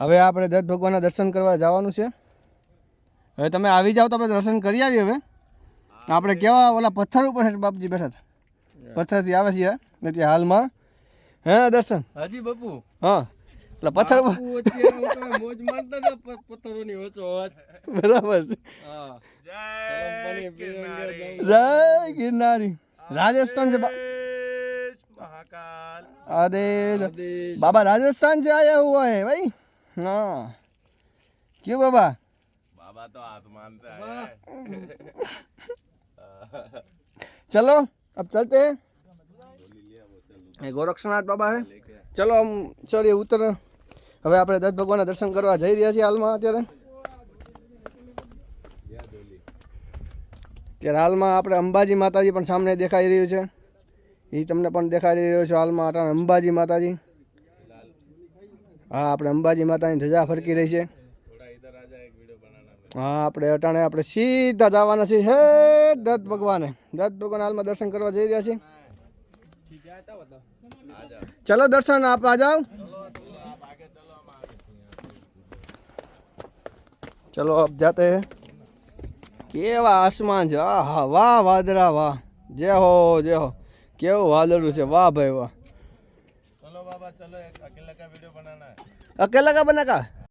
હવે આપણે દત્ત ભગવાનના દર્શન કરવા જવાનું છે હવે તમે આવી જાઓ તો આપણે દર્શન કરી આવીએ હવે આપણે કેવા ઓલા પથ્થર ઉપર છે બાપજી બેઠા હતા પથ્થરથી આવે છે ને ત્યાં હાલમાં હે દર્શન હાજી બાપુ હા એટલે પથ્થર ઉપર બાપુ અત્યારે હું તમે મોજ મારતા હતા પ- પથ્થરોની વચ્ચો વચ. બરાબર છે હા સલામ પાણી પીએંગે જાઉં. જય ગિરનારી રાજસ્થાન છે બા- महाकाल आदेश આદેશ. बाबा राजस्थान से आया हुआ है भाई हाँ क्यों बाबा बाबा तो आसमान से आया વાહ. है चलो अब चलते हैं ये गोरक्षनाथ बाबा है ચલો આમ ચડીએ ઉતર હવે આપણે દત્ત ભગવાનના દર્શન કરવા જઈ રહ્યા છીએ હાલમાં અત્યારે ત્યારે હાલમાં આપણે અંબાજી માતાજી પણ સામે દેખાઈ રહ્યું છે એ તમને પણ દેખાઈ રહ્યો છે હાલમાં અટાણે અંબાજી માતાજી હા, આપણે અંબાજી માતાની ધજા ફરકી રહી છે. હા, આપણે અટાણે આપણે સીધા જવાના છીએ. હે, દત્ત ભગવાને. દત્ત ભગવાન હાલમાં દર્શન કરવા જઈ રહ્યા છીએ. ચલો દર્શન, આપ આ જાઓ ચલો, આપ જાતે. કેવા આસમાન છે. આ વાહ વાદરા વાહ. જે હો જે હો. કેવું વાદળું છે. વાહ, ભાઈ, વાહ. चलो अकेला का वीडियो बनाना है अकेला का बना का?